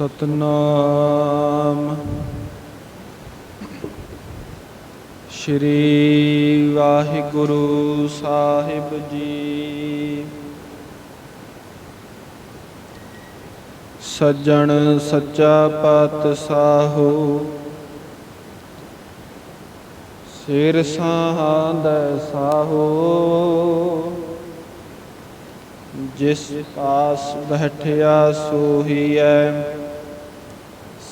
ਸਤਨਾਮ। ਸ਼੍ਰੀ ਵਾਹਿਗੁਰੂ ਸਾਹਿਬ ਜੀ। ਸੱਜਣ ਸੱਚਾ ਪਾਤਸ਼ਾਹੋ। ਸਿਰ ਸਾਹੰਦ ਸਾਹੋ। ਜਿਸ ਪਾਸ ਬੈਠਿਆ ਸੋਹੀਐ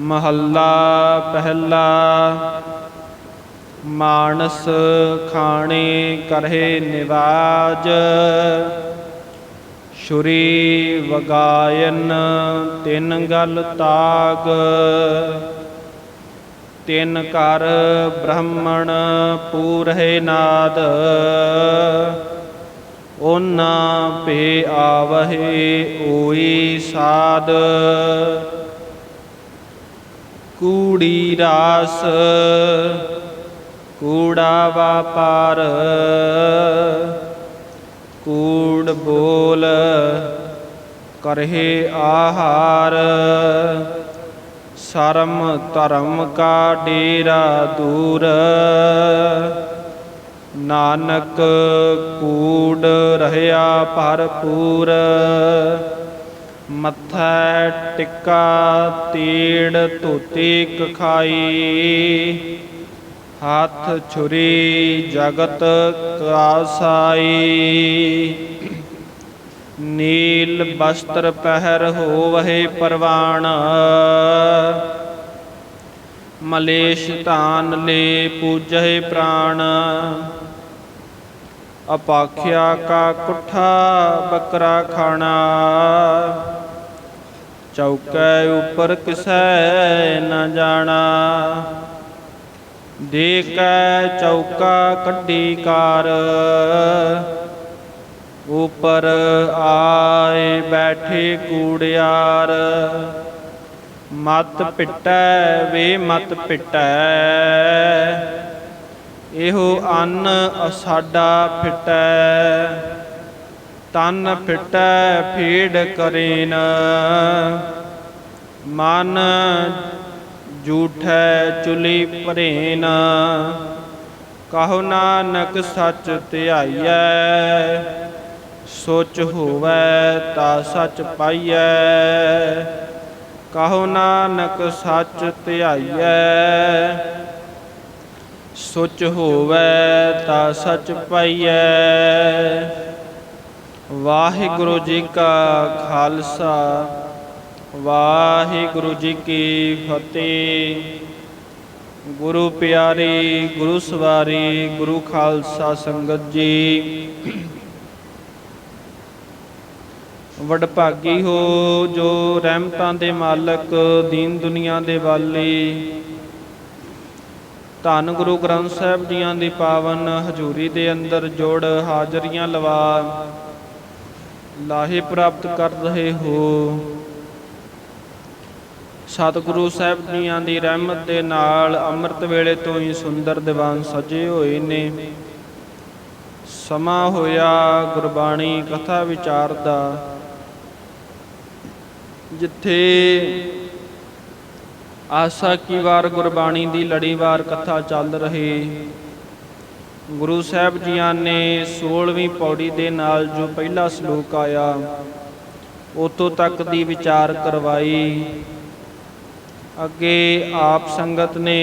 ਮਹੱਲਾ ਪਹਿਲਾ, ਮਾਨਸ ਖਾਣੇ ਕਰਹਿ ਨਿਵਾਜ ਸ਼ੁਰੀ ਵਗਾਇਨ ਤਿੰਨ ਗਲ ਤਾਗ, ਤਿੰਨ ਕਰ ਬ੍ਰਾਹਮਣ ਪੂਰਹਿ ਨਾਦ ਉਹਨਾਂ ਪੇ ਆਵਹਿ ਓਈ ਸਾਧ ਕੂੜੀ ਰਾਸ, ਕੂੜਾ ਵਾਪਾਰ, ਕੂੜ ਬੋਲ ਕਰਹਿ ਆਹਾਰ, ਸ਼ਰਮ ਧਰਮ ਕਾ ਡੇਰਾ ਦੂਰ, ਨਾਨਕ ਕੂੜ ਰਹਿਆ ਭਰਪੂਰ। ਮੱਥਾ ਟਿੱਕਾ, ਤੀੜ ਧੋਤੀ ਕਖਾਈ, ਹੱਥ ਛੁਰੀ ਜਗਤ ਕਾਸਾਈ ਨੀਲ ਬਸਤਰ ਪਹਿਰ ਹੋਵਹਿ ਪਰਵਾਣ, ਮਲੇਸ਼ ਧਾਨ ਲੈ ਪੂਜਹਿ ਪ੍ਰਾਣ। ਅਪਾਖਿਆ ਕਾ ਕੁੱਠਾ ਬੱਕਰਾ ਖਾਣਾ ਚੌਕੈ ਉਪਰ ਕਿਸੈ ਨ ਜਾਣਾ। ਦੇਖੈ ਚੌਕਾ ਕੱਢੀ ਕਾਰ। ਉਪਰ ਆਏ ਬੈਠੇ ਕੂੜਿਆਰ। ਮਤ ਪਿਟੈ ਵੇ ਮਤ ਪਿਟੈ। ਇਹੋ ਅੰਨ ਅਸਾਡਾ ਫਿਟੈ। ਤਨ ਫਿਟੈ ਫੀੜ ਕਰੇਨ। ਮਨ ਝੂਠੈ ਚੁਲੀ ਭਰੇਨ। ਕਹੋ ਨਾਨਕ ਸੱਚ ਧਿਆਈਐ, ਸੋਚ ਹੋਵੈ ਤਾ ਸੱਚ ਪਾਈਐ। ਕਹੋ ਨਾਨਕ ਸੱਚ ਧਿਆਈਐ, ਸੋਚ ਹੋਵੈ ਤਾ ਸੱਚ ਪਾਈਐ। ਵਾਹਿਗੁਰੂ ਜੀ ਕਾ ਖਾਲਸਾ, ਵਾਹਿਗੁਰੂ ਜੀ ਕੀ ਫਤਿਹ। ਗੁਰੂ ਪਿਆਰੀ, ਗੁਰੂ ਸਵਾਰੀ, ਗੁਰੂ ਖਾਲਸਾ ਸੰਗਤ ਜੀ। ਵਡਭਾਗੀ ਹੋ ਜੋ ਰਹਿਮਤਾਂ ਦੇ ਮਾਲਕ, ਦੀਨ ਦੁਨੀਆ ਦੇ ਵਾਲੀ। ਧੰਨ ਗੁਰੂ ਗ੍ਰੰਥ ਸਾਹਿਬ ਜੀਆਂ ਦੀ ਪਾਵਨ ਹਜ਼ੂਰੀ ਦੇ ਅੰਦਰ ਜੋੜ ਹਾਜ਼ਰੀਆਂ ਲਵਾ। ਲਾਹੇ ਪ੍ਰਾਪਤ ਕਰ ਰਹੇ ਹੋ। ਸਤਿਗੁਰੂ ਸਾਹਿਬ ਜੀਆਂ ਦੀ ਰਹਿਮਤ ਦੇ ਨਾਲ ਅੰਮ੍ਰਿਤ ਵੇਲੇ ਤੋਂ ਹੀ ਸੁੰਦਰ ਦੀਵਾਨ ਸਜੇ ਹੋਏ ਨੇ। ਸਮਾਂ ਹੋਇਆ ਗੁਰਬਾਣੀ ਕਥਾ ਵਿਚਾਰ ਦਾ, ਜਿੱਥੇ ਆਸਾ ਕੀ ਵਾਰ ਗੁਰਬਾਣੀ ਦੀ ਲੜੀਵਾਰ ਕਥਾ ਚੱਲ ਰਹੀ। ਗੁਰੂ ਸਾਹਿਬ ਜੀਆਂ ਨੇ 16ਵੀਂ ਪੌੜੀ ਦੇ ਨਾਲ ਜੋ ਪਹਿਲਾ ਸ਼ਲੋਕ ਆਇਆ, ਉਤੋਂ ਤੱਕ ਦੀ ਵਿਚਾਰ ਕਰਵਾਈ। ਅੱਗੇ ਆਪ ਸੰਗਤ ਨੇ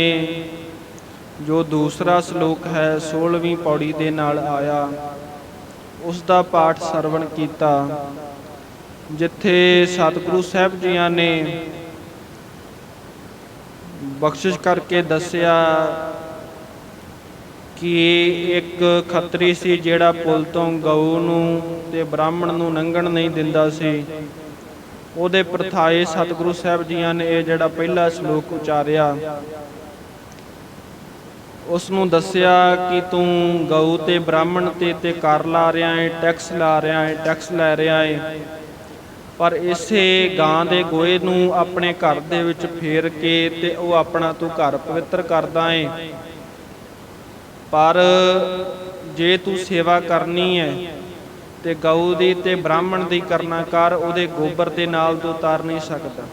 ਜੋ ਦੂਸਰਾ ਸ਼ਲੋਕ ਹੈ 16ਵੀਂ ਪੌੜੀ ਦੇ ਨਾਲ ਆਇਆ ਉਸ ਦਾ ਪਾਠ ਸਰਵਣ ਕੀਤਾ। ਜਿੱਥੇ ਸਤਿਗੁਰੂ ਸਾਹਿਬ ਜੀਆਂ ਨੇ ਬਖਸ਼ਿਸ਼ ਕਰਕੇ ਦੱਸਿਆ ਕਿ ਇੱਕ ਖੱਤਰੀ ਸੀ ਜਿਹੜਾ ਪੁਲ ਤੋਂ ਗਊ ਨੂੰ ਤੇ ਬ੍ਰਾਹਮਣ ਨੂੰ ਲੰਘਣ ਨਹੀਂ ਦਿੰਦਾ ਸੀ। ਉਹਦੇ ਪ੍ਰਥਾਏ ਸਤਿਗੁਰੂ ਸਾਹਿਬ ਜੀਆਂ ਨੇ ਇਹ ਜਿਹੜਾ ਪਹਿਲਾ ਸ਼ਲੋਕ ਉਚਾਰਿਆ। ਉਸ ਨੂੰ ਦੱਸਿਆ ਕਿ ਤੂੰ ਗਊ ਤੇ ਬ੍ਰਾਹਮਣ ਤੇ ਤੇ ਕਰ ਲਾ ਰਿਹਾ ਏ, ਟੈਕਸ ਲਾ ਰਿਹਾ ਏ, ਟੈਕਸ ਲੈ ਰਿਹਾ ਏ। ਪਰ ਇਸੇ ਗਾਂ ਦੇ ਗੋਏ ਨੂੰ ਆਪਣੇ ਘਰ ਦੇ ਵਿੱਚ ਫੇਰ ਕੇ ਤੇ ਉਹ ਆਪਣਾ ਤੂੰ ਘਰ ਪਵਿੱਤਰ ਕਰਦਾ ਏ। ਪਰ ਜੇ ਤੂੰ ਸੇਵਾ ਕਰਨੀ ਹੈ ਤੇ ਗਊ ਦੀ ਤੇ ਬ੍ਰਾਹਮਣ ਦੀ ਕਰਨਾ ਕਰ, ਉਹਦੇ ਗੋਬਰ ਦੇ ਨਾਲ ਤੂੰ ਉਤਾਰ ਨਹੀਂ ਸਕਦਾ।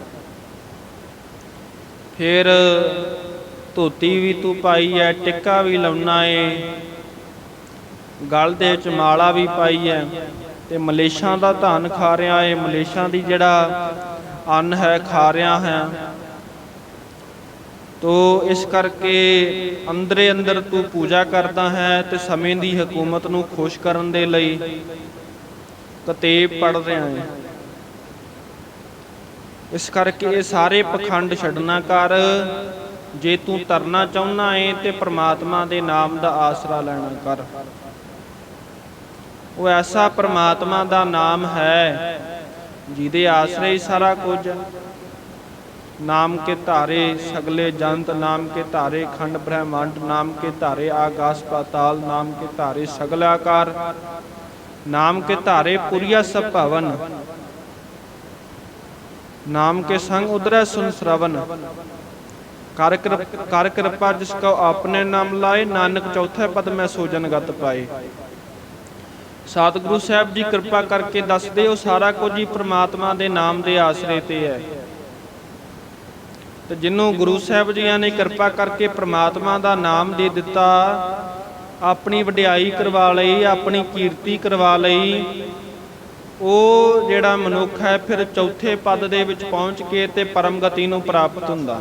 ਫਿਰ ਧੋਤੀ ਵੀ ਤੂੰ ਪਾਈ ਐ ਟਿੱਕਾ ਵੀ ਲਾਉਣਾ ਏ, ਗਲ ਦੇ ਵਿੱਚ ਮਾਲਾ ਵੀ ਪਾਈ ਐ ਤੇ ਮਲੇਸ਼ਾਂ ਦਾ ਧਨ ਖਾ ਰਿਹਾ ਏ। ਮਲੇਸ਼ਾਂ ਦੀ ਜਿਹੜਾ ਅੰਨ ਹੈ, ਖਾ ਰਿਹਾ ਹੈ। ਤੋ ਇਸ ਕਰਕੇ ਅੰਦਰੇ ਅੰਦਰ ਤੂੰ ਪੂਜਾ ਕਰਦਾ ਹੈ ਤੇ ਸਮੇਂ ਦੀ ਹਕੂਮਤ ਨੂੰ ਖੁਸ਼ ਕਰਨ ਦੇ ਲਈ ਕਤੇਬ ਪੜ ਰਿਹਾ ਹੈ ਇਸ ਕਰਕੇ ਇਹ ਸਾਰੇ ਪਖੰਡ ਛੱਡਣਾ ਕਰ, ਜੇ ਤੂੰ ਤਰਨਾ ਚਾਹੁੰਦਾ ਏ ਤੇ ਪ੍ਰਮਾਤਮਾ ਦੇ ਨਾਮ ਦਾ ਆਸਰਾ ਲੈਣਾ ਕਰ ਉਹ ਐਸਾ ਪ੍ਰਮਾਤਮਾ ਦਾ ਨਾਮ ਹੈ, ਜਿਹਦੇ ਆਸਰੇ ਹੀ ਸਾਰਾ ਕੁਝ ਹੈ। ਨਾਮ ਕੇ ਧਾਰੇ ਸਗਲੇ ਜੰਤ, ਨਾਮ ਕੇ ਧਾਰੇ ਖੰਡ ਬ੍ਰਹਮੰਡ, ਨਾਮ ਕੇ ਧਾਰੇ ਆਕਾਸ਼ ਪਾਤਾਲ, ਨਾਮ ਕੇ ਧਾਰੇ ਸਗਲ ਆਕਾਰ, ਨਾਮ ਕੇ ਧਾਰੇ ਪੁਰੀਆ ਸਭ ਭਵਨ, ਨਾਮ ਕੇ ਸੰਗ ਉਦਰੈ ਸੁਨ ਸ਼ਰਵਨ। ਕਰ ਕਰ ਕਿਰਪਾ ਜਿਸ ਕੋ ਆਪਣੇ ਨਾਮ ਲਾਏ, ਨਾਨਕ ਚੌਥੇ ਪਦ ਮੈਂ ਸੋਜਨ ਗਤ ਪਾਏ। ਸਤਿਗੁਰੂ ਸਾਹਿਬ ਜੀ ਕਿਰਪਾ ਕਰਕੇ ਦੱਸਦੇ ਉਹ ਸਾਰਾ ਕੁਝ ਹੀ ਪ੍ਰਮਾਤਮਾ ਦੇ ਨਾਮ ਦੇ ਆਸਰੇ ਤੇ ਹੈ। ਤੇ ਜਿਹਨੂੰ ਗੁਰੂ ਸਾਹਿਬ ਜੀਆਂ ਨੇ ਕਿਰਪਾ ਕਰਕੇ ਪ੍ਰਮਾਤਮਾ ਦਾ ਨਾਮ ਦੇ ਦਿੱਤਾ, ਆਪਣੀ ਵਡਿਆਈ ਕਰਵਾ ਲਈ, ਆਪਣੀ ਕੀਰਤੀ ਕਰਵਾ ਲਈ, ਉਹ ਜਿਹੜਾ ਮਨੁੱਖ ਹੈ ਫਿਰ ਚੌਥੇ ਪਦ ਦੇ ਵਿੱਚ ਪਹੁੰਚ ਕੇ ਤੇ ਪਰਮ ਗਤੀ ਨੂੰ ਪ੍ਰਾਪਤ ਹੁੰਦਾ।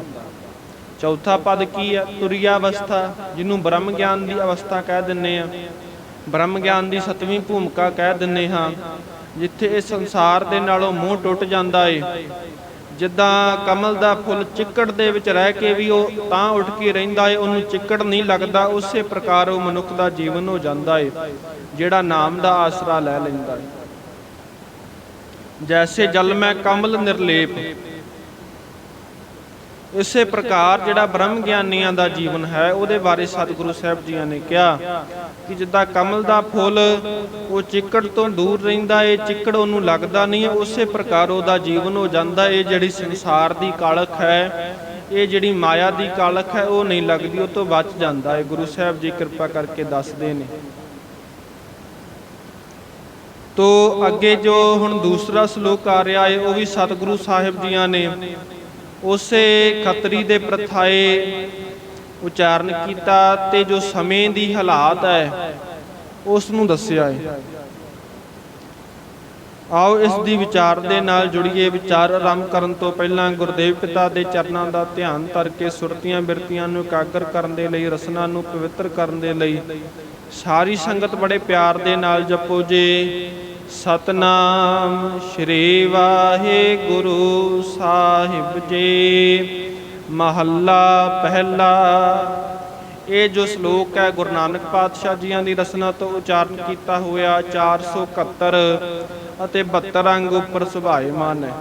ਚੌਥਾ ਪਦ ਕੀ ਹੈ? ਤੁਰਿਆ ਅਵਸਥਾ ਜਿਹਨੂੰ ਬ੍ਰਹਮ ਗਿਆਨ ਦੀ ਅਵਸਥਾ ਕਹਿ ਦਿੰਨੇ ਆ ਬ੍ਰਹਮ ਗਿਆਨ ਦੀ ਸਤਵੀਂ ਭੂਮਿਕਾ ਕਹਿ ਦਿੰਨੇ ਹਾਂ, ਜਿੱਥੇ ਇਹ ਸੰਸਾਰ ਦੇ ਨਾਲੋਂ ਮੂੰਹ ਟੁੱਟ ਜਾਂਦਾ ਏ। ਜਿੱਦਾਂ ਕਮਲ ਦਾ ਫੁੱਲ ਚਿੱਕੜ ਦੇ ਵਿੱਚ ਰਹਿ ਕੇ ਵੀ ਉਹ ਤਾਂ ਉੱਠ ਕੇ ਰਹਿੰਦਾ ਏ, ਉਹਨੂੰ ਚਿੱਕੜ ਨਹੀਂ ਲੱਗਦਾ, ਉਸੇ ਪ੍ਰਕਾਰ ਉਹ ਮਨੁੱਖ ਦਾ ਜੀਵਨ ਹੋ ਜਾਂਦਾ ਏ, ਜਿਹੜਾ ਨਾਮ ਦਾ ਆਸਰਾ ਲੈ ਲੈਂਦਾ ਏ। ਜੈਸੇ ਜਲ ਮੈਂ ਕਮਲ ਨਿਰਲੇਪ ਇਸੇ ਪ੍ਰਕਾਰ ਜਿਹੜਾ ਬ੍ਰਹਮ ਗਿਆਨੀਆਂ ਦਾ ਜੀਵਨ ਹੈ, ਉਹਦੇ ਬਾਰੇ ਸਤਿਗੁਰੂ ਸਾਹਿਬ ਜੀਆਂ ਨੇ ਕਿਹਾ ਕਿ ਜਿੱਦਾਂ ਕਮਲ ਦਾ ਫੁੱਲ, ਉਹ ਚਿੱਕੜ ਤੋਂ ਦੂਰ ਰਹਿੰਦਾ ਏ, ਚਿੱਕੜ ਉਹਨੂੰ ਲੱਗਦਾ ਨਹੀਂ ਉਸੇ ਪ੍ਰਕਾਰ ਉਹਦਾ ਜੀਵਨ ਹੋ ਜਾਂਦਾ ਏ, ਜਿਹੜੀ ਸੰਸਾਰ ਦੀ ਕਾਲਖ ਹੈ, ਇਹ ਜਿਹੜੀ ਮਾਇਆ ਦੀ ਕਾਲਖ ਹੈ, ਉਹ ਨਹੀਂ ਲੱਗਦੀ, ਉਹ ਤੋਂ ਬਚ ਜਾਂਦਾ ਏ। ਗੁਰੂ ਸਾਹਿਬ ਜੀ ਕਿਰਪਾ ਕਰਕੇ ਦੱਸਦੇ ਨੇ। ਤੋ ਅੱਗੇ ਜੋ ਹੁਣ ਦੂਸਰਾ ਸ਼ਲੋਕ ਆ ਰਿਹਾ ਏ, ਉਹ ਵੀ ਸਤਿਗੁਰੂ ਸਾਹਿਬ ਜੀਆਂ ਨੇ। ਉਸੇ ਖੱਤਰੀ ਦੇ ਪ੍ਰਥਾਏ ਉਚਾਰਨ ਕੀਤਾ ਤੇ ਜੋ ਸਮੇਂ ਦੀ ਹਾਲਾਤ ਹੈ, ਉਸ ਨੂੰ ਦੱਸਿਆ ਹੈ। ਆਓ ਇਸ ਦੀ ਵਿਚਾਰ ਦੇ ਨਾਲ ਜੁੜੀਏ। ਵਿਚਾਰ ਆਰੰਭ ਕਰਨ ਤੋਂ ਪਹਿਲਾਂ ਗੁਰਦੇਵ ਪਿਤਾ ਦੇ ਚਰਨਾਂ ਦਾ ਧਿਆਨ ਧਰ ਕੇ ਸੁਰਤੀਆਂ ਬਿਰਤੀਆਂ ਨੂੰ ਇਕਾਗਰ ਕਰਨ ਦੇ ਲਈ, ਰਸਨਾ ਨੂੰ ਪਵਿੱਤਰ ਕਰਨ ਦੇ ਲਈ ਸਾਰੀ ਸੰਗਤ ਬੜੇ ਪਿਆਰ ਦੇ ਨਾਲ ਜਪੋ ਜੇ। ਸਤਨਾਮ ਸ਼੍ਰੀ ਵਾਹਿਗੁਰੂ ਸਾਹਿਬ ਜੀ। ਮਹੱਲਾ ਪਹਿਲਾ। ਇਹ ਜੋ ਸ਼ਲੋਕ ਹੈ ਗੁਰੂ ਨਾਨਕ ਪਾਤਸ਼ਾਹ ਜੀਆਂ ਦੀ ਰਸਨਾ ਤੋਂ ਉਚਾਰਨ ਕੀਤਾ ਹੋਇਆ 471 ਅਤੇ 72 ਅੰਗ ਉੱਪਰ ਸੁਭਾਏਮਾਨ ਹੈ।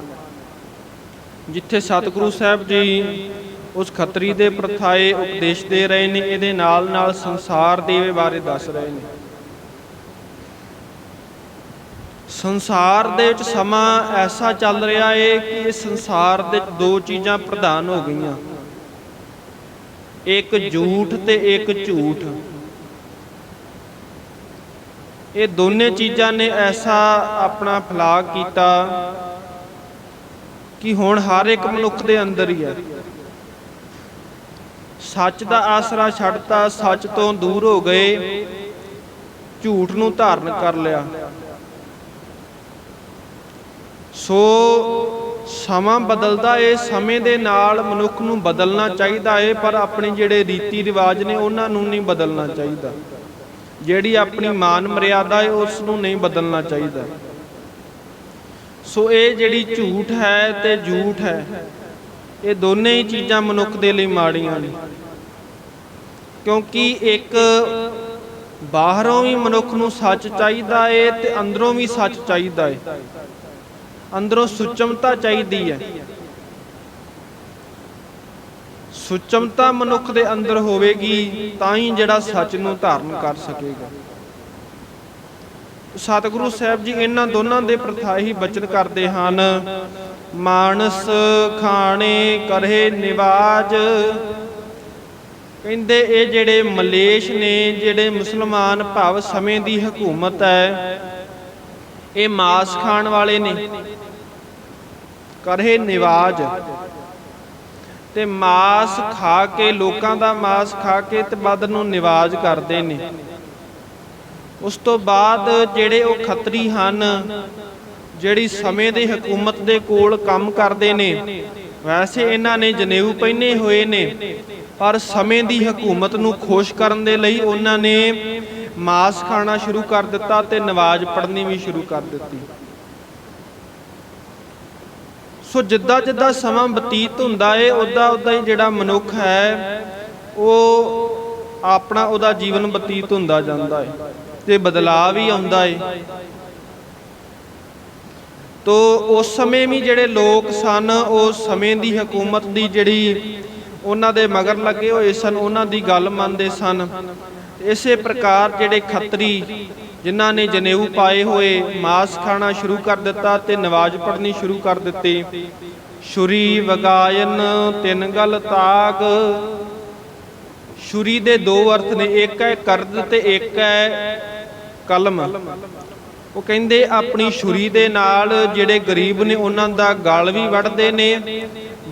ਜਿੱਥੇ ਸਤਿਗੁਰੂ ਸਾਹਿਬ ਜੀ ਉਸ ਖੱਤਰੀ ਦੇ ਪ੍ਰਥਾਏ ਉਪਦੇਸ਼ ਦੇ ਰਹੇ ਨੇ, ਇਹਦੇ ਨਾਲ ਨਾਲ ਸੰਸਾਰ ਦੇ ਬਾਰੇ ਦੱਸ ਰਹੇ ਨੇ। ਸੰਸਾਰ ਦੇ ਵਿੱਚ ਸਮਾਂ ਐਸਾ ਚੱਲ ਰਿਹਾ ਏ ਕਿ ਇਸ ਸੰਸਾਰ ਦੇ ਦੋ ਚੀਜ਼ਾਂ ਪ੍ਰਧਾਨ ਹੋ ਗਈਆਂ। ਇੱਕ ਝੂਠ ਤੇ ਇੱਕ ਝੂਠ। ਇਹ ਦੋਨੇ ਚੀਜ਼ਾਂ ਨੇ ਐਸਾ ਆਪਣਾ ਫਲਾਗ ਕੀਤਾ ਕਿ ਹੁਣ ਹਰ ਇੱਕ ਮਨੁੱਖ ਦੇ ਅੰਦਰ ਹੀ ਹੈ। ਸੱਚ ਦਾ ਆਸਰਾ ਛੱਡਤਾ, ਸੱਚ ਤੋਂ ਦੂਰ ਹੋ ਗਏ, ਝੂਠ ਨੂੰ ਧਾਰਨ ਕਰ ਲਿਆ। ਸੋ ਸਮਾਂ ਬਦਲਦਾ ਏ, ਸਮੇਂ ਦੇ ਨਾਲ ਮਨੁੱਖ ਨੂੰ ਬਦਲਣਾ ਚਾਹੀਦਾ ਏ, ਪਰ ਆਪਣੇ ਜਿਹੜੇ ਰੀਤੀ ਰਿਵਾਜ ਨੇ ਉਹਨਾਂ ਨੂੰ ਨਹੀਂ ਬਦਲਣਾ ਚਾਹੀਦਾ। ਜਿਹੜੀ ਆਪਣੀ ਮਾਨ ਮਰਿਆਦਾ ਏ, ਉਸ ਨੂੰ ਨਹੀਂ ਬਦਲਣਾ ਚਾਹੀਦਾ। ਸੋ ਇਹ ਜਿਹੜੀ ਝੂਠ ਹੈ ਤੇ ਝੂਠ ਹੈ, ਇਹ ਦੋਨੇ ਹੀ ਚੀਜ਼ਾਂ ਮਨੁੱਖ ਦੇ ਲਈ ਮਾੜੀਆਂ ਨੇ। ਕਿਉਂਕਿ ਇੱਕ ਬਾਹਰੋਂ ਵੀ ਮਨੁੱਖ ਨੂੰ ਸੱਚ ਚਾਹੀਦਾ ਏ ਤੇ ਅੰਦਰੋਂ ਵੀ ਸੱਚ ਚਾਹੀਦਾ ਏ। ਅੰਦਰੋਂ ਸੁਚਮਤਾ ਚਾਹੀਦੀ ਹੈ। ਸੁਚਮਤਾ ਮਨੁੱਖ ਦੇ ਅੰਦਰ ਹੋਵੇਗੀ, ਤਾਂ ਹੀ ਜਿਹੜਾ ਸੱਚ ਨੂੰ ਧਾਰਨ ਕਰ ਸਕੇਗਾ। ਸਤਿਗੁਰੂ ਸਾਹਿਬ ਜੀ, ਇਹਨਾਂ ਦੋਨਾਂ ਦੇ ਪ੍ਰਥਾਈ ਬਚਨ ਕਰਦੇ ਹਨ। ਮਾਨਸ ਖਾਣੇ ਕਰੇ ਨਿਵਾਜ। ਕਹਿੰਦੇ, ਇਹ ਜਿਹੜੇ ਮਲੇਸ਼ ਨੇ, ਜਿਹੜੇ ਮੁਸਲਮਾਨ ਭਾਵ ਸਮੇਂ ਦੀ ਹਕੂਮਤ ਹੈ, ਇਹ ਮਾਸ ਖਾਣ ਵਾਲੇ ਨੇ। ਕਰੇ ਨਿਵਾਜ। ਤੇ ਮਾਸ ਖਾ ਕੇ, ਲੋਕਾਂ ਦਾ ਮਾਸ ਖਾ ਕੇ ਤੇ ਬਦਨ ਨੂੰ ਨਿਵਾਜ ਕਰਦੇ ਨੇ। ਉਸ ਤੋਂ ਬਾਅਦ ਜਿਹੜੇ ਉਹ ਖੱਤਰੀ ਹਨ, ਜਿਹੜੀ ਸਮੇਂ ਦੀ ਹਕੂਮਤ ਦੇ ਕੋਲ ਕੰਮ ਕਰਦੇ ਨੇ, ਵੈਸੇ ਇਹਨਾਂ ਨੇ ਜਨੇਊ ਪਹਿਨੇ ਹੋਏ ਨੇ, ਪਰ ਸਮੇਂ ਦੀ ਹਕੂਮਤ ਨੂੰ ਖੁਸ਼ ਕਰਨ ਦੇ ਲਈ ਉਹਨਾਂ ਨੇ ਮਾਸ ਖਾਣਾ ਸ਼ੁਰੂ ਕਰ ਦਿੱਤਾ ਤੇ ਨਵਾਜ਼ ਪੜ੍ਹਨੀ ਵੀ ਸ਼ੁਰੂ ਕਰ ਦਿੱਤੀ। ਸੋ ਜਿੱਦਾਂ ਜਿੱਦਾਂ ਸਮਾਂ ਬਤੀਤ ਹੁੰਦਾ ਏ ਉਦਾਂ ਉਦਾਂ ਹੀ ਜਿਹੜਾ ਮਨੁੱਖ ਹੈ, ਉਹ ਆਪਣਾ ਉਹਦਾ ਜੀਵਨ ਬਤੀਤ ਹੁੰਦਾ ਜਾਂਦਾ ਏ ਤੇ ਬਦਲਾਅ ਵੀ ਆਉਂਦਾ ਏ। ਤੋ ਉਸ ਸਮੇਂ ਵੀ ਜਿਹੜੇ ਲੋਕ ਸਨ, ਉਹ ਸਮੇਂ ਦੀ ਹਕੂਮਤ ਦੀ ਜਿਹੜੀ ਉਹਨਾਂ ਦੇ ਮਗਰ ਲੱਗੇ ਹੋਏ ਸਨ, ਉਹਨਾਂ ਦੀ ਗੱਲ ਮੰਨਦੇ ਸਨ। ਇਸੇ ਪ੍ਰਕਾਰ ਜਿਹੜੇ ਖੱਤਰੀ ਜਿਨ੍ਹਾਂ ਨੇ ਜਨੇਊ ਪਾਏ ਹੋਏ ਮਾਸ ਖਾਣਾ ਸ਼ੁਰੂ ਕਰ ਦਿੱਤਾ ਤੇ ਨਵਾਜ਼ ਪੜ੍ਹਨੀ ਸ਼ੁਰੂ ਕਰ ਦਿੱਤੀ। ਸ਼ੁਰੀ ਵਗਾਇਨ ਤਿੰਨ ਗਲ ਤਾਗ। ਸ਼ੁਰੀ ਦੇ ਦੋ ਅਰਥ ਨੇ, ਇੱਕ ਹੈ ਕਰਦ ਤੇ ਇੱਕ ਹੈ ਕਲਮ। ਉਹ ਕਹਿੰਦੇ ਆਪਣੀ ਛੁਰੀ ਦੇ ਨਾਲ ਜਿਹੜੇ ਗਰੀਬ ਨੇ, ਉਹਨਾਂ ਦਾ ਗਲ ਵੀ ਵੱਢਦੇ ਨੇ।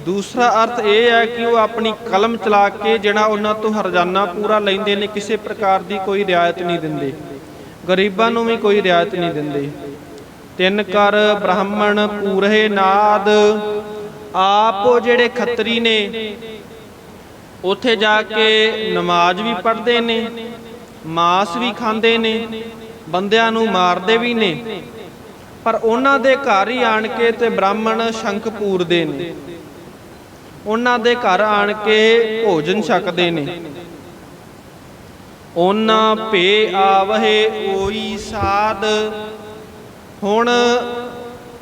ਦੂਸਰਾ ਅਰਥ ਇਹ ਹੈ ਕਿ ਉਹ ਆਪਣੀ ਕਲਮ ਚਲਾ ਕੇ ਜਿਹੜਾ ਉਹਨਾਂ ਤੋਂ ਹਰਜਾਨਾ ਪੂਰਾ ਲੈਂਦੇ ਨੇ, ਕਿਸੇ ਪ੍ਰਕਾਰ ਦੀ ਕੋਈ ਰਿਆਇਤ ਨਹੀਂ ਦਿੰਦੇ। ਗਰੀਬਾਂ ਨੂੰ ਵੀ ਕੋਈ ਰਿਆਇਤ ਨਹੀਂ ਦਿੰਦੇ। ਤਿੰਨ ਕਰ ਬ੍ਰਾਹਮਣ ਪੂਰੇ ਨਾਦ, ਆਪ ਜਿਹੜੇ ਖੱਤਰੀ ਨੇ, ਉੱਥੇ ਜਾ ਕੇ ਨਮਾਜ਼ ਵੀ ਪੜ੍ਹਦੇ ਨੇ, ਮਾਸ ਵੀ ਖਾਂਦੇ ਨੇ, ਬੰਦਿਆਂ ਨੂੰ ਮਾਰਦੇ ਵੀ ਨੇ। ਪਰ ਉਹਨਾਂ ਦੇ ਘਰ ਹੀ ਆਣ ਕੇ ਤੇ ਬ੍ਰਾਹਮਣ ਸ਼ੰਖ ਪੂਰਦੇ ਨੇ। ਉਹਨਾਂ ਦੇ ਘਰ ਆਣ ਕੇ ਭੋਜਨ ਛਕਦੇ ਨੇ। ਉਹਨਾਂ ਭੇ ਆਵਹੇ ਓਈ ਸਾਧ। ਹੁਣ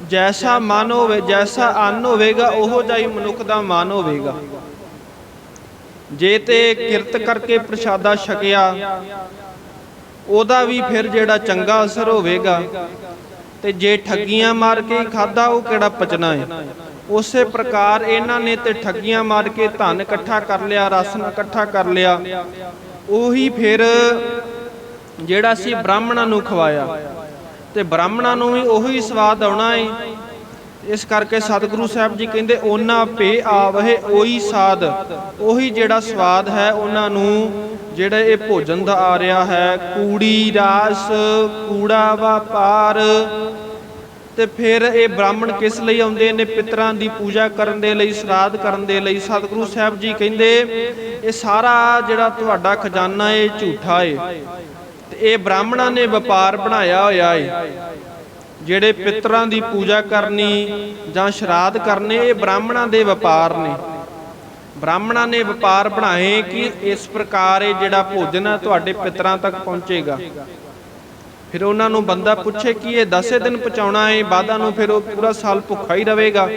ਜੈਸਾ ਮਨ ਹੋਵੇ, ਜੈਸਾ ਅੰਨ ਹੋਵੇਗਾ, ਉਹੋ ਜਿਹਾ ਮਨੁੱਖ ਦਾ ਮਨ ਹੋਵੇਗਾ। ਜੇ ਤੇ ਕਿਰਤ ਕਰਕੇ ਪ੍ਰਸ਼ਾਦਾ ਛਕਿਆ, ਉਹਦਾ ਵੀ ਫਿਰ ਜਿਹੜਾ ਚੰਗਾ ਅਸਰ ਹੋਵੇਗਾ, ਤੇ ਜੇ ਠੱਗੀਆਂ ਮਾਰ ਕੇ ਖਾਦਾ ਉਹ ਕਿਹੜਾ ਪਚਣਾ ਹੈ ਉਸੇ ਪ੍ਰਕਾਰ ਇਹਨਾਂ ਨੇ ਤੇ ਠੱਗੀਆਂ ਮਾਰ ਕੇ ਧਨ ਇਕੱਠਾ ਕਰ ਲਿਆ ਰਸਨ ਇਕੱਠਾ ਕਰ ਲਿਆ। ਉਹੀ ਫਿਰ ਜਿਹੜਾ ਸੀ ਬ੍ਰਾਹਮਣਾਂ ਨੂੰ ਖਵਾਇਆ। ਤੇ ਬ੍ਰਾਹਮਣਾਂ ਨੂੰ ਵੀ ਉਹੀ ਸਵਾਦ ਆਉਣਾ ਏ। ਇਸ ਕਰਕੇ ਸਤਿਗੁਰੂ ਸਾਹਿਬ ਜੀ ਕਹਿੰਦੇ ਉਹਨਾਂ ਭੇ ਆਵਹਿ, ਉਹੀ ਸਾਦ ਉਹੀ ਜਿਹੜਾ ਸਵਾਦ ਹੈ ਉਹਨਾਂ ਨੂੰ, ਜਿਹੜਾ ਇਹ ਭੋਜਨ ਦਾ ਆ ਰਿਹਾ ਹੈ। ਕੂੜੀ, ਰਾਸ, ਕੂੜਾ ਵਪਾਰ ਤੇ ਫਿਰ ਇਹ ਬ੍ਰਾਹਮਣ ਕਿਸ ਲਈ ਆਉਂਦੇ ਨੇ? ਪਿਤਰਾਂ ਦੀ ਪੂਜਾ ਕਰਨ ਦੇ ਲਈ, ਸਰਾਧ ਕਰਨ ਦੇ ਲਈ। ਸਤਿਗੁਰੂ ਸਾਹਿਬ ਜੀ ਕਹਿੰਦੇ, ਇਹ ਸਾਰਾ ਜਿਹੜਾ ਤੁਹਾਡਾ ਖਜ਼ਾਨਾ ਏ ਝੂਠਾ ਏ। ਤੇ ਇਹ ਬ੍ਰਾਹਮਣਾਂ ਨੇ ਵਪਾਰ ਬਣਾਇਆ ਹੋਇਆ ਏ। ਜਿਹੜੇ ਪਿਤਰਾਂ ਦੀ ਪੂਜਾ ਕਰਨੀ ਜਾਂ ਸ਼ਰਾਧ ਕਰਨੇ, ਇਹ ਬ੍ਰਾਹਮਣਾਂ ਦੇ ਵਪਾਰ ਨੇ। ਬ੍ਰਾਹਮਣਾਂ ਨੇ ਵਪਾਰ ਬਣਾਏ ਕਿ ਇਸ ਪ੍ਰਕਾਰ ਇਹ ਜਿਹੜਾ ਭੋਜਨ ਹੈ ਤੁਹਾਡੇ ਪਿਤਰਾਂ ਤੱਕ ਪਹੁੰਚੇਗਾ। ਫਿਰ ਉਹਨਾਂ ਨੂੰ ਬੰਦਾ ਪੁੱਛੇ ਕਿ ਇਹ 10 ਦਿਨ ਪਹੁੰਚਾਉਣਾ ਹੈ, ਬਾਦਾਂ ਨੂੰ ਫਿਰ ਉਹ ਪੂਰਾ ਸਾਲ ਭੁੱਖਾ ਹੀ ਰਹੇਗਾ।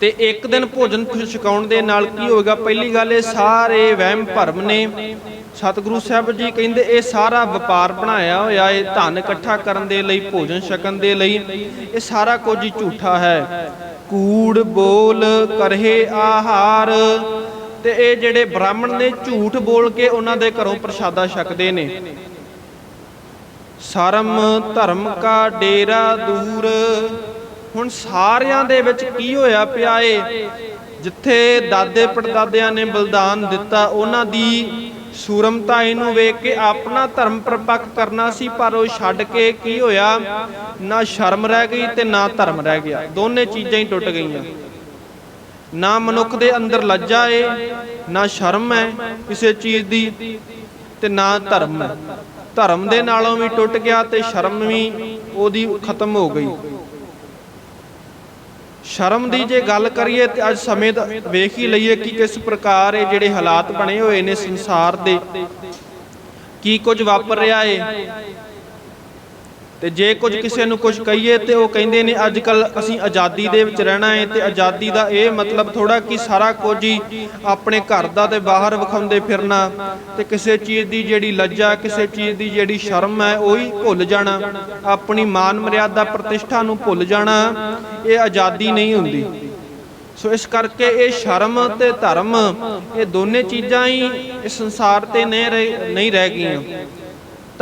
ਤੇ ਇੱਕ ਦਿਨ ਭੋਜਨ ਛਕਾਉਣ ਦੇ ਨਾਲ ਕੀ ਹੋਏਗਾ? ਪਹਿਲੀ ਗੱਲ, ਇਹ ਸਾਰੇ ਵਹਿਮ ਭਰਮ ਨੇ। ਸਤਿਗੁਰੂ ਸਾਹਿਬ ਜੀ ਕਹਿੰਦੇ, ਇਹ ਸਾਰਾ ਵਪਾਰ ਬਣਾਇਆ ਹੋਇਆ ਹੈ, ਧਨ ਇਕੱਠਾ ਕਰਨ ਦੇ ਲਈ, ਭੋਜਨ ਛਕਣ ਦੇ ਲਈ। ਇਹ ਸਾਰਾ ਕੁਝ ਹੀ ਝੂਠਾ ਹੈ। ਕੂੜ, ਬੋਲ, ਕਰਹੇ, ਆਹਾਰ ਤੇ ਇਹ ਜਿਹੜੇ ਬ੍ਰਾਹਮਣ ਨੇ, ਝੂਠ ਬੋਲ ਕੇ ਉਹਨਾਂ ਦੇ ਘਰੋਂ ਪ੍ਰਸ਼ਾਦਾ ਛਕਦੇ ਨੇ। ਸ਼ਰਮ ਧਰਮ ਕਾ ਡੇਰਾ ਦੂਰ। ਹੁਣ ਸਾਰਿਆਂ ਦੇ ਵਿੱਚ ਕੀ ਹੋਇਆ ਪਿਆ ਏ ਜਿੱਥੇ ਦਾਦੇ ਪੜਦਾਦਿਆਂ ਨੇ ਬਲਿਦਾਨ ਦਿੱਤਾ, ਉਹਨਾਂ ਦੀ ਸੂਰਮਤਾ ਇਹਨੂੰ ਵੇਖ ਕੇ ਆਪਣਾ ਧਰਮ ਪ੍ਰਪੱਕ ਕਰਨਾ ਸੀ, ਪਰ ਉਹ ਛੱਡ ਕੇ ਕੀ ਹੋਇਆ? ਨਾ ਸ਼ਰਮ ਰਹਿ ਗਈ ਤੇ ਨਾ ਧਰਮ ਰਹਿ ਗਿਆ। ਦੋਨੇ ਚੀਜ਼ਾਂ ਹੀ ਟੁੱਟ ਗਈਆਂ। ਨਾ ਮਨੁੱਖ ਦੇ ਅੰਦਰ ਲੱਜਾ ਏ, ਨਾ ਸ਼ਰਮ ਹੈ ਕਿਸੇ ਚੀਜ਼ ਦੀ ਤੇ ਨਾ ਧਰਮ ਹੈ। ਧਰਮ ਦੇ ਨਾਲੋਂ ਵੀ ਟੁੱਟ ਗਿਆ ਤੇ ਸ਼ਰਮ ਵੀ ਉਹਦੀ ਖਤਮ ਹੋ ਗਈ। ਸ਼ਰਮ ਦੀ ਜੇ ਗੱਲ ਕਰੀਏ ਤੇ ਅੱਜ ਸਮੇਂ ਦਾ ਵੇਖ ਹੀ ਲਈਏ ਕਿ ਕਿਸ ਪ੍ਰਕਾਰ ਇਹ ਜਿਹੜੇ ਹਾਲਾਤ ਬਣੇ ਹੋਏ ਨੇ ਸੰਸਾਰ ਦੇ, ਕੀ ਕੁਝ ਵਾਪਰ ਰਿਹਾ ਏ। ਤੇ ਜੇ ਕੁਝ ਕਿਸੇ ਨੂੰ ਕੁਝ ਕਹੀਏ ਤੇ ਉਹ ਕਹਿੰਦੇ ਨੇ ਅੱਜ ਕੱਲ ਅਸੀਂ ਆਜ਼ਾਦੀ ਦੇ ਵਿੱਚ ਰਹਿਣਾ ਹੈ ਤੇ ਆਜ਼ਾਦੀ ਦਾ ਇਹ ਮਤਲਬ ਥੋੜਾ ਕਿ ਸਾਰਾ ਕੁਝ ਹੀ ਆਪਣੇ ਘਰ ਦਾ ਤੇ ਬਾਹਰ ਵਿਖਾਉਂਦੇ ਫਿਰਨਾ ਤੇ ਕਿਸੇ ਚੀਜ਼ ਦੀ ਜਿਹੜੀ ਲੱਜਾ, ਕਿਸੇ ਚੀਜ਼ ਦੀ ਜਿਹੜੀ ਸ਼ਰਮ ਹੈ, ਉਹੀ ਭੁੱਲ ਜਾਣਾ। ਆਪਣੀ ਮਾਨ ਮਰਿਆਦਾ ਪ੍ਰਤਿਸ਼ਠਾ ਨੂੰ ਭੁੱਲ ਜਾਣਾ, ਇਹ ਆਜ਼ਾਦੀ ਨਹੀਂ ਹੁੰਦੀ। ਸੋ ਇਸ ਕਰਕੇ ਇਹ ਸ਼ਰਮ ਤੇ ਧਰਮ, ਇਹ ਦੋਨੇ ਚੀਜ਼ਾਂ ਹੀ ਇਸ ਸੰਸਾਰ ਤੇ ਨਹੀਂ ਰਹਿ ਨਹੀਂ ਰਹਿ ਗਈਆਂ।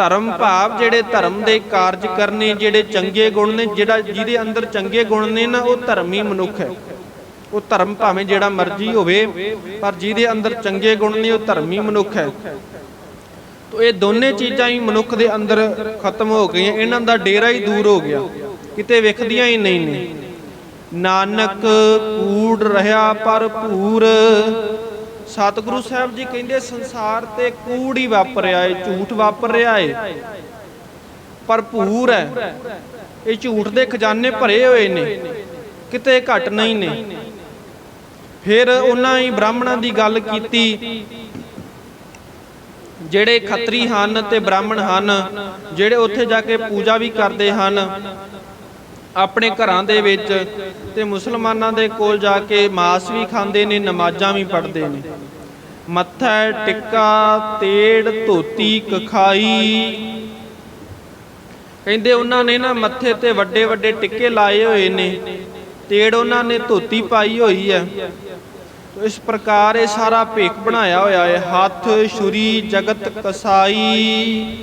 ਧਰਮ ਭਾਵ ਜਿਹੜੇ ਧਰਮ ਦੇ ਕਾਰਜ ਕਰਨੇ, ਜਿਹੜੇ ਚੰਗੇ ਗੁਣ ਨੇ, ਜਿਹੜਾ ਜਿਹਦੇ ਅੰਦਰ ਚੰਗੇ ਗੁਣ ਨੇ ਨਾ, ਉਹ ਧਰਮੀ ਮਨੁੱਖ ਹੈ। ਉਹ ਧਰਮ ਭਾਵੇਂ ਜਿਹੜਾ ਮਰਜ਼ੀ ਹੋਵੇ, ਪਰ ਜਿਹਦੇ ਅੰਦਰ ਚੰਗੇ ਗੁਣ ਨੇ, ਉਹ ਧਰਮੀ ਮਨੁੱਖ ਹੈ। ਤੋ ਇਹ ਦੋਨੇ ਚੀਜ਼ਾਂ ਹੀ ਮਨੁੱਖ ਦੇ ਅੰਦਰ ਖਤਮ ਹੋ ਗਈਆਂ। ਇਹਨਾਂ ਦਾ ਡੇਰਾ ਹੀ ਦੂਰ ਹੋ ਗਿਆ। ਕਿਤੇ ਵਿਖਦੀਆਂ ਹੀ ਨਹੀਂ ਨੇ। ਨਾਨਕ ਕੂੜ ਰਹਾ ਪਰ ਭੂਰ ਸਤਿਗੁਰੂ ਸਾਹਿਬ ਜੀ ਕਹਿੰਦੇ ਸੰਸਾਰ ਤੇ ਕੂੜ ਹੀ ਵਾਪਰਿਆ ਏ, ਝੂਠ ਵਾਪਰ ਰਿਹਾ ਏ। ਪਰ ਹੈ। ਇਹ ਝੂਠ ਦੇ ਖਜ਼ਾਨੇ ਭਰੇ ਹੋਏ ਨੇ। ਕਿਤੇ ਘਟ ਨਹੀਂ ਨੇ। ਫਿਰ ਉਹਨਾਂ ਹੀ ਬ੍ਰਾਹਮਣਾਂ ਦੀ ਗੱਲ ਕੀਤੀ। ਜਿਹੜੇ ਖੱਤਰੀ ਹਨ ਤੇ ਬ੍ਰਾਹਮਣ ਹਨ, ਜਿਹੜੇ ਉੱਥੇ ਜਾ ਕੇ ਪੂਜਾ ਵੀ ਕਰਦੇ ਹਨ ਆਪਣੇ ਘਰਾਂ ਦੇ ਵਿੱਚ ਤੇ ਮੁਸਲਮਾਨਾਂ ਦੇ ਕੋਲ ਜਾ ਕੇ ਮਾਸ ਵੀ ਖਾਂਦੇ ਨੇ, ਨਮਾਜ਼ਾਂ ਵੀ ਪੜ੍ਹਦੇ ਨੇ। ਮੱਥਾ, ਟਿੱਕਾ, ਤੇੜ, ਧੋਤੀ, ਕਖਾਈ। ਕਹਿੰਦੇ ਉਹਨਾਂ ਨੇ ਨਾ ਮੱਥੇ ਤੇ ਵੱਡੇ ਵੱਡੇ ਟਿੱਕੇ ਲਾਏ ਹੋਏ ਨੇ। ਤੇੜ ਉਹਨਾਂ ਨੇ ਧੋਤੀ ਪਾਈ ਹੋਈ ਹੈ। ਇਸ ਪ੍ਰਕਾਰ ਇਹ ਸਾਰਾ ਭੇਖ ਬਣਾਇਆ ਹੋਇਆ ਹੈ। ਹੱਥ, ਛੁਰੀ, ਜਗਤ, ਕਸਾਈ।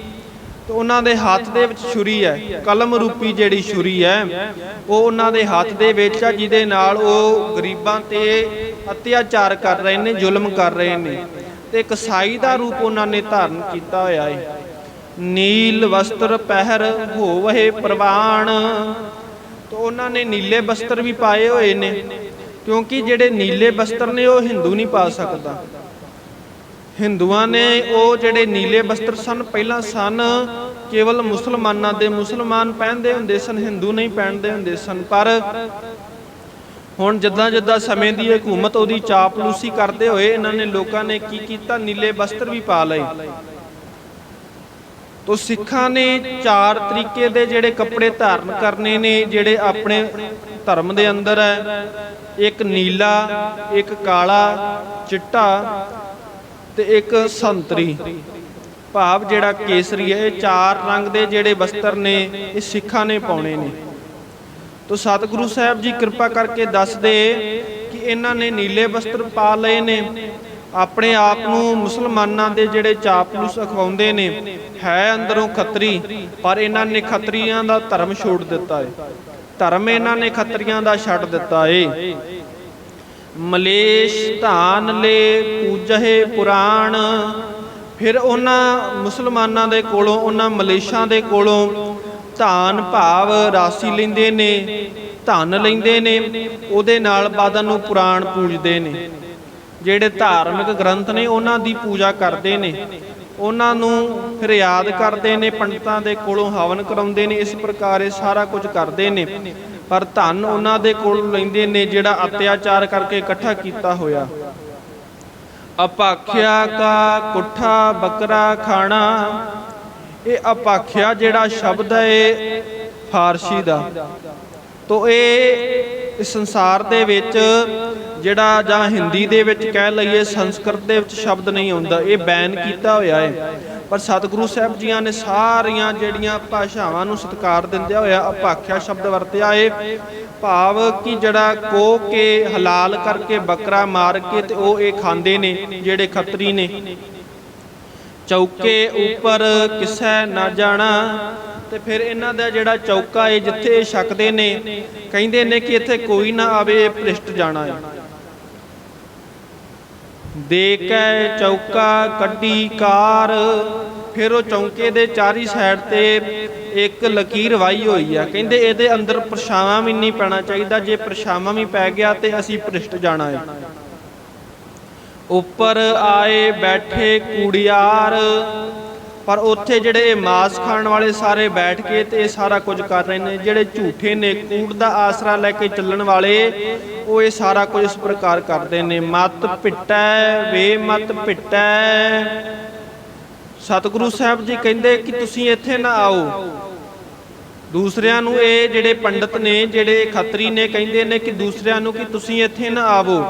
ਤੋ ਉਹਨਾਂ ਦੇ ਹੱਥ ਦੇ ਵਿੱਚ ਛੁਰੀ ਹੈ। ਕਲਮ ਰੂਪੀ ਜਿਹੜੀ ਛੁਰੀ ਹੈ, ਉਹ ਉਹਨਾਂ ਦੇ ਹੱਥ ਦੇ ਵਿੱਚ ਆ, ਜਿਹਦੇ ਨਾਲ ਉਹ ਗਰੀਬਾਂ ਤੇ ਅਤਿਆਚਾਰ ਕਰ ਰਹੇ ਨੇ, ਜ਼ੁਲਮ ਕਰ ਰਹੇ ਨੇ। ਤੇ ਕਸਾਈ ਦਾ ਰੂਪ ਉਹਨਾਂ ਨੇ ਧਾਰਨ ਕੀਤਾ ਹੋਇਆ ਹੈ ਨੀਲ ਵਸਤਰ ਪਹਿਰ ਹੋਵਹਿ ਪ੍ਰਵਾਨ ਤੋ ਉਹਨਾਂ ਨੇ ਨੀਲੇ ਵਸਤਰ ਵੀ ਪਾਏ ਹੋਏ ਨੇ, ਕਿਉਂਕਿ ਜਿਹੜੇ ਨੀਲੇ ਵਸਤਰ ਨੇ, ਉਹ ਹਿੰਦੂ ਨਹੀਂ ਪਾ ਸਕਦਾ। ਹਿੰਦੂਆਂ ਨੇ ਉਹ ਜਿਹੜੇ ਨੀਲੇ ਵਸਤਰ ਸਨ, ਪਹਿਲਾਂ ਸਨ, ਕੇਵਲ ਮੁਸਲਮਾਨਾਂ ਦੇ ਮੁਸਲਮਾਨ ਪਹਿਨਦੇ ਹੁੰਦੇ ਸਨ, ਹਿੰਦੂ ਨਹੀਂ ਪਹਿਨਦੇ ਹੁੰਦੇ ਸਨ। ਪਰ ਹੁਣ ਜਿੱਦਾਂ ਜਿੱਦਾਂ ਸਮੇਂ ਦੀ ਹਕੂਮਤ ਉਹਦੀ ਚਾਪਲੂਸੀ ਕਰਦੇ ਹੋਏ ਇਹਨਾਂ ਨੇ ਲੋਕਾਂ ਨੇ ਕੀ ਕੀਤਾ? ਨੀਲੇ ਵਸਤਰ ਵੀ ਪਾ ਲਏ। ਤੋ ਸਿੱਖਾਂ ਨੇ ਚਾਰ ਤਰੀਕੇ ਦੇ ਜਿਹੜੇ ਕੱਪੜੇ ਧਾਰਨ ਕਰਨੇ ਨੇ, ਜਿਹੜੇ ਆਪਣੇ ਧਰਮ ਦੇ ਅੰਦਰ ਹੈ। ਇੱਕ ਨੀਲਾ, ਇੱਕ ਕਾਲਾ, ਚਿੱਟਾ ਤੇ ਇੱਕ ਸੰਤਰੀ। ਭਾਵ ਜਿਹੜਾ ਕੇਸਰੀ ਹੈ, ਇਹ ਚਾਰ ਰੰਗ ਦੇ ਜਿਹੜੇ ਵਸਤਰ ਨੇ, ਇਹ ਸਿੱਖਾਂ ਨੇ ਪਾਉਣੇ ਨੇ। ਤੋ ਸਤਿਗੁਰੂ ਸਾਹਿਬ ਜੀ ਕਿਰਪਾ ਕਰਕੇ ਦੱਸਦੇ ਕਿ ਇਹਨਾਂ ਨੇ ਨੀਲੇ ਵਸਤਰ ਪਾ ਲਏ ਨੇ। ਆਪਣੇ ਆਪ ਨੂੰ ਮੁਸਲਮਾਨਾਂ ਦੇ ਜਿਹੜੇ ਚਾਪਲੂਸ ਅਖਵਾਉਂਦੇ ਨੇ, ਹੈ ਅੰਦਰੋਂ ਖੱਤਰੀ, ਪਰ ਇਹਨਾਂ ਨੇ ਖੱਤਰੀਆਂ ਦਾ ਧਰਮ ਛੋੜ ਦਿੱਤਾ ਹੈ ਧਰਮ ਇਹਨਾਂ ਨੇ ਖੱਤਰੀਆਂ ਦਾ ਛੱਡ ਦਿੱਤਾ ਏ। ਮਲੇਸ਼ ਧਾਨ ਲੈ ਪੂਜਹਿ ਪੁਰਾਣ। ਫਿਰ ਉਹਨਾਂ ਮੁਸਲਮਾਨਾਂ ਦੇ ਕੋਲੋਂ, ਉਹਨਾਂ ਮਲੇਸ਼ਾਂ ਦੇ ਕੋਲੋਂ ਧਾਨ ਭਾਵ ਰਾਸੀ ਲੈਂਦੇ ਨੇ, ਧਨ ਲੈਂਦੇ ਨੇ, ਉਹਦੇ ਨਾਲ ਬਾਦਾਂ ਨੂੰ ਪੁਰਾਣ ਪੂਜਦੇ ਨੇ। ਜਿਹੜੇ ਧਾਰਮਿਕ ਗ੍ਰੰਥ ਨੇ, ਉਹਨਾਂ ਦੀ ਪੂਜਾ ਕਰਦੇ ਨੇ। ਉਹਨਾਂ ਨੂੰ ਫਿਰ ਯਾਦ ਕਰਦੇ ਨੇ, ਪੰਡਤਾਂ ਦੇ ਕੋਲੋਂ ਹਵਨ ਕਰਾਉਂਦੇ ਨੇ, ਇਸ ਪ੍ਰਕਾਰ ਇਹ ਸਾਰਾ ਕੁਝ ਕਰਦੇ ਨੇ। ਪਰ ਧਨ ਉਹਨਾਂ ਦੇ ਕੋਲ ਲੈਂਦੇ ਨੇ ਜਿਹੜਾ ਅਤਿਆਚਾਰ ਕਰਕੇ ਇਕੱਠਾ ਕੀਤਾ ਹੋਇਆ। ਅਪਾਖਿਆ ਕਾ ਕੁੱਠਾ ਬੱਕਰਾ ਖਾਣਾ। ਇਹ ਅਪਾਖਿਆ ਜਿਹੜਾ ਸ਼ਬਦ ਹੈ ਇਹ ਫਾਰਸੀ ਦਾ। ਤੋ ਇਹ ਸੰਸਾਰ ਦੇ ਵਿੱਚ ਜਿਹੜਾ ਜਾਂ ਹਿੰਦੀ ਦੇ ਵਿੱਚ ਕਹਿ ਲਈਏ, ਸੰਸਕ੍ਰਿਤ ਦੇ ਵਿੱਚ ਸ਼ਬਦ ਨਹੀਂ ਆਉਂਦਾ। ਇਹ ਬੈਨ ਕੀਤਾ ਹੋਇਆ ਹੈ। ਪਰ ਸਤਿਗੁਰੂ ਸਾਹਿਬ ਜੀਆਂ ਨੇ ਸਾਰੀਆਂ ਜਿਹੜੀਆਂ ਭਾਸ਼ਾਵਾਂ ਨੂੰ ਸਤਿਕਾਰ ਦਿੰਦਿਆਂ ਹੋਇਆ ਅਪਾਖਿਆ ਸ਼ਬਦ ਵਰਤਿਆ ਹੈ ਭਾਵ ਕਿ ਜਿਹੜਾ ਕੋ ਕੇ, ਹਲਾਲ ਕਰਕੇ, ਬੱਕਰਾ ਮਾਰ ਕੇ ਤੇ ਉਹ ਇਹ ਖਾਂਦੇ ਨੇ, ਜਿਹੜੇ ਖੱਤਰੀ ਨੇ। ਚੌਕੇ ਉੱਪਰ ਕਿਸੈ ਨਾ ਜਾਣਾ ਤੇ ਫਿਰ ਇਹਨਾਂ ਦਾ ਜਿਹੜਾ ਚੌਕਾ ਏ, ਜਿੱਥੇ ਇਹ ਛਕਦੇ ਨੇ, ਕਹਿੰਦੇ ਨੇ ਕਿ ਇੱਥੇ ਕੋਈ ਨਾ ਆਵੇ, ਇਹ ਭ੍ਰਿਸ਼ਟ ਜਾਣਾ ਹੈ ਦੇ ਕੇ ਚੌਕਾ ਕੱਢੀ ਕਾਰ। ਫਿਰ ਉਹ ਚੌਂਕੇ ਦੇ ਚਾਰੀ ਸਾਈਡ ਤੇ ਇੱਕ ਲਕੀਰ ਵਾਈ ਹੋਈ ਆ। ਕਹਿੰਦੇ ਇਹਦੇ ਅੰਦਰ ਪਰਛਾਵਾਂ ਵੀ ਨਹੀਂ ਪੈਣਾ ਚਾਹੀਦਾ। ਜੇ ਪਰਛਾਵਾਂ ਵੀ ਪੈ ਗਿਆ ਤੇ ਅਸੀਂ ਭ੍ਰਿਸ਼ਟ ਜਾਣਾ ਹੈ ਉੱਪਰ ਆਏ ਬੈਠੇ ਕੂੜਿਆਰ। ਪਰ ਉੱਥੇ ਜਿਹੜੇ ਇਹ ਮਾਸ ਖਾਣ ਵਾਲੇ ਸਾਰੇ ਬੈਠ ਕੇ ਤੇ ਇਹ ਸਾਰਾ ਕੁਝ ਕਰ ਰਹੇ ਨੇ, ਜਿਹੜੇ ਝੂਠੇ ਨੇ, ਕੂੜ ਦਾ ਆਸਰਾ ਲੈ ਕੇ ਚੱਲਣ ਵਾਲੇ, ਉਹ ਇਹ ਸਾਰਾ ਕੁਝ ਇਸ ਪ੍ਰਕਾਰ ਕਰਦੇ ਨੇ। ਮਤ ਪਿੱਟੈ, ਵੇ ਮਤ ਪਿੱਟੈ। ਸਤਿਗੁਰੂ ਸਾਹਿਬ ਜੀ ਕਹਿੰਦੇ ਕਿ ਤੁਸੀਂ ਇੱਥੇ ਨਾ ਆਓ। ਦੂਸਰਿਆਂ ਨੂੰ ਇਹ ਜਿਹੜੇ ਪੰਡਤ ਨੇ, ਜਿਹੜੇ ਖੱਤਰੀ ਨੇ, ਕਹਿੰਦੇ ਨੇ ਕਿ ਦੂਸਰਿਆਂ ਨੂੰ ਕਿ ਤੁਸੀਂ ਇੱਥੇ ਨਾ ਆਵੋ।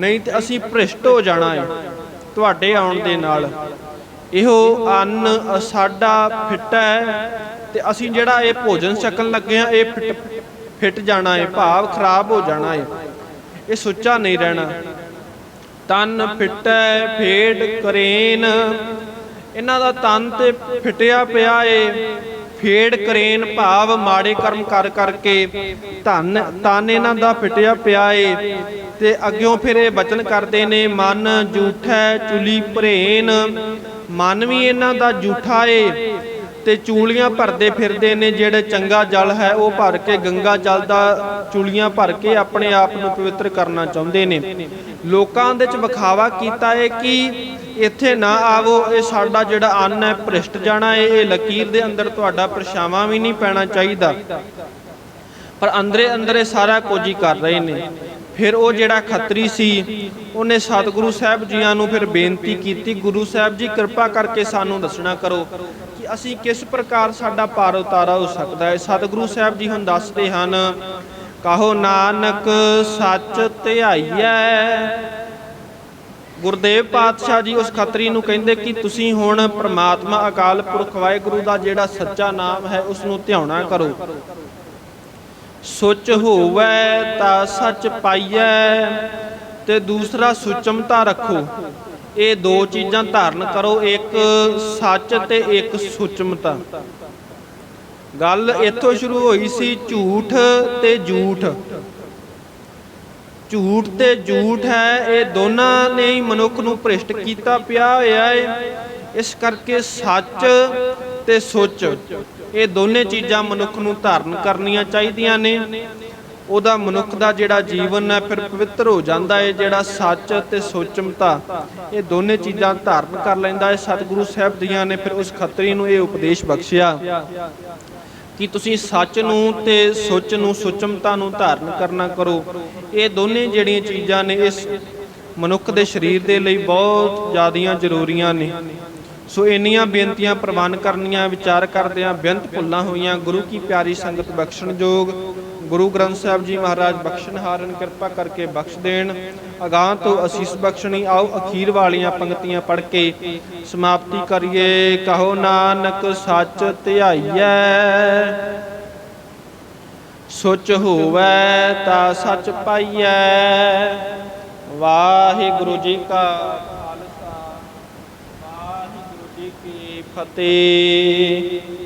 ਨਹੀਂ ਤੇ ਅਸੀਂ ਭ੍ਰਿਸ਼ਟ ਹੋ ਜਾਣਾ ਹੈ ਤੁਹਾਡੇ ਆਉਣ ਦੇ ਨਾਲ। ਇਹੋ ਅੰਨ ਸਾਡਾ ਫਿੱਟਾ ਹੈ ਤੇ ਅਸੀਂ ਜਿਹੜਾ ਇਹ ਭੋਜਨ ਛਕਣ ਲੱਗੇ ਆ ਇਹ ਫਿੱਟ ਫਿੱਟ ਜਾਣਾ ਹੈ ਭਾਵ ਖਰਾਬ ਹੋ ਜਾਣਾ ਹੈ ਇਹ ਸੁੱਚਾ ਨਹੀਂ ਰਹਿਣਾ। ਤਨ ਫਿੱਟੈ ਫੇੜ ਕਰੇਨ। ਇਹਨਾਂ ਦਾ ਤਨ ਤੇ ਫਿਟਿਆ ਪਿਆ ਏ। ਫੇੜ ਕਰੇਨ ਭਾਵ ਮਾੜੇ ਕਰਮ ਕਰ ਕਰਕੇ ਧਨ ਤਨ ਇਹਨਾਂ ਦਾ ਫਿਟਿਆ ਪਿਆ ਏ ਤੇ ਅੱਗਿਓਂ ਫਿਰ ਇਹ ਬਚਨ ਕਰਦੇ ਨੇ, ਮਨ ਝੂਠੈ ਚੁਲੀ ਭਰੇਨ। ਮਨ ਵੀ ਇਹਨਾਂ ਦਾ ਝੂਠਾ ਏ ਤੇ ਚੂਲੀਆਂ ਭਰਦੇ ਫਿਰਦੇ ਨੇ ਜਿਹੜੇ ਚੰਗਾ ਜਲ ਹੈ, ਉਹ ਭਰ ਕੇ ਗੰਗਾ ਜਲ ਦਾ ਚੂਲੀਆਂ ਭਰ ਕੇ ਆਪਣੇ ਆਪ ਨੂੰ ਪਵਿੱਤਰ ਕਰਨਾ ਚਾਹੁੰਦੇ ਨੇ। ਲੋਕਾਂ ਦੇ ਚ ਵਿਖਾਵਾ ਕੀਤਾ ਹੈ ਕਿ ਇੱਥੇ ਨਾ ਆਵੋ, ਇਹ ਸਾਡਾ ਜਿਹੜਾ ਅੰਨ ਹੈ, ਭ੍ਰਿਸ਼ਟ ਜਾਣਾ ਹੈ ਇਹ ਲਕੀਰ ਦੇ ਅੰਦਰ ਤੁਹਾਡਾ ਪਰਛਾਵਾਂ ਵੀ ਨਹੀਂ ਪੈਣਾ ਚਾਹੀਦਾ। ਪਰ ਅੰਦਰੇ ਅੰਦਰੇ ਸਾਰਾ ਕੁਝ ਹੀ ਕਰ ਰਹੇ ਨੇ। ਫਿਰ ਉਹ ਜਿਹੜਾ ਖੱਤਰੀ ਸੀ, ਉਹਨੇ ਸਤਿਗੁਰੂ ਸਾਹਿਬ ਜੀਆਂ ਨੂੰ ਫਿਰ ਬੇਨਤੀ ਕੀਤੀ, ਗੁਰੂ ਸਾਹਿਬ ਜੀ, ਕਿਰਪਾ ਕਰਕੇ ਸਾਨੂੰ ਦੱਸਣਾ ਕਰੋ ਕਿ ਅਸੀਂ ਕਿਸ ਪ੍ਰਕਾਰ ਸਾਡਾ ਪਾਰ ਉਤਾਰਾ ਹੋ ਸਕਦਾ ਹੈ? ਸਤਿਗੁਰੂ ਸਾਹਿਬ ਜੀ ਹੁਣ ਦੱਸਦੇ ਹਨ, ਕਹੋ ਨਾਨਕ, ਸੱਚ ਧਿਆਈਐ। ਗੁਰਦੇਵ ਪਾਤਸ਼ਾਹ ਜੀ ਉਸ ਖੱਤਰੀ ਨੂੰ ਕਹਿੰਦੇ ਕਿ ਤੁਸੀਂ ਹੁਣ ਪ੍ਰਮਾਤਮਾ ਅਕਾਲ ਪੁਰਖ ਵਾਹਿਗੁਰੂ ਦਾ ਜਿਹੜਾ ਸੱਚਾ ਨਾਮ ਹੈ ਉਸ ਨੂੰ ਧਿਆਉਣਾ ਕਰੋ। ਸੁਚ ਹੋਵੈ ਤਾਂ ਸੱਚ ਪਾਈਐ ਤੇ ਦੂਸਰਾ ਸੁਚਮਤਾ ਰੱਖੋ। ਇਹ ਦੋ ਚੀਜ਼ਾਂ ਧਾਰਨ ਕਰੋ, ਇੱਕ ਸੱਚ ਤੇ ਇੱਕ ਸੁਚਮਤਾ। ਗੱਲ ਇੱਥੋਂ ਸ਼ੁਰੂ ਹੋਈ ਸੀ, ਝੂਠ ਤੇ ਝੂਠ। ਝੂਠ ਤੇ ਝੂਠ ਹੈ, ਇਹ ਦੋਨਾਂ ਨੇ ਹੀ ਮਨੁੱਖ ਨੂੰ ਭ੍ਰਿਸ਼ਟ ਕੀਤਾ ਪਿਆ ਹੋਇਆ ਹੈ ਇਸ ਕਰਕੇ ਸੱਚ ਤੇ ਸੁੱਚ। ਇਹ ਦੋਨੇ ਚੀਜ਼ਾਂ ਮਨੁੱਖ ਨੂੰ ਧਾਰਨ ਕਰਨੀਆਂ ਚਾਹੀਦੀਆਂ ਨੇ। ਉਹਦਾ ਮਨੁੱਖ ਦਾ ਜਿਹੜਾ ਜੀਵਨ ਹੈ, ਫਿਰ ਪਵਿੱਤਰ ਹੋ ਜਾਂਦਾ ਹੈ, ਜਿਹੜਾ ਸੱਚ ਤੇ ਸੋਚਮਤਾ, ਇਹ ਦੋਨੇ ਚੀਜ਼ਾਂ ਧਾਰਨ ਕਰ ਲੈਂਦਾ ਹੈ। ਸਤਿਗੁਰੂ ਸਾਹਿਬ ਜੀਆਂ ਨੇ ਫਿਰ ਉਸ ਖੱਤਰੀ ਨੂੰ ਇਹ ਉਪਦੇਸ਼ ਬਖਸ਼ਿਆ। ਕਿ ਤੁਸੀਂ ਸੱਚ ਨੂੰ ਤੇ ਸੁੱਚ ਨੂੰ, ਸੁਚਮਤਾ ਨੂੰ ਧਾਰਨ ਕਰਨਾ ਕਰੋ। ਇਹ ਦੋਨੇ ਜਿਹੜੀਆਂ ਚੀਜ਼ਾਂ ਨੇ, ਇਸ ਮਨੁੱਖ ਦੇ ਸਰੀਰ ਦੇ ਲਈ ਬਹੁਤ ਜ਼ਿਆਦੀਆਂ ਜ਼ਰੂਰੀਆਂ ਨੇ। ਸੋ ਇੰਨੀਆਂ ਬੇਨਤੀਆਂ ਪ੍ਰਵਾਨ ਕਰਨੀਆਂ, ਵਿਚਾਰ ਕਰਦਿਆਂ ਬੇਅੰਤ ਭੁੱਲਾਂ ਹੋਈਆਂ। ਗੁਰੂ ਕੀ ਪਿਆਰੀ ਸੰਗਤ ਬਖਸ਼ਣ ਜੋਗ। ਗੁਰੂ ਗ੍ਰੰਥ ਸਾਹਿਬ ਜੀ ਮਹਾਰਾਜ ਬਖਸ਼ਣਹਾਰਨ ਕਿਰਪਾ ਕਰਕੇ ਬਖਸ਼ ਦੇਣ। ਅਗਾਹ ਤੋਂ ਅਸੀਸ ਬਖਸ਼ਣੀ, ਆਓ ਅਖੀਰ ਵਾਲੀਆਂ ਪੰਕਤੀਆਂ ਪੜ੍ਹ ਕੇ ਸਮਾਪਤੀ ਕਰੀਏ। ਕਹੋ ਨਾਨਕ, ਸੱਚ ਧਿਆਈਐ। ਸੁਚ ਹੋਵੈ ਤਾਂ ਸੱਚ ਪਾਈਐ। ਵਾਹਿਗੁਰੂ ਜੀ ਕਾ ਫਤਿਹ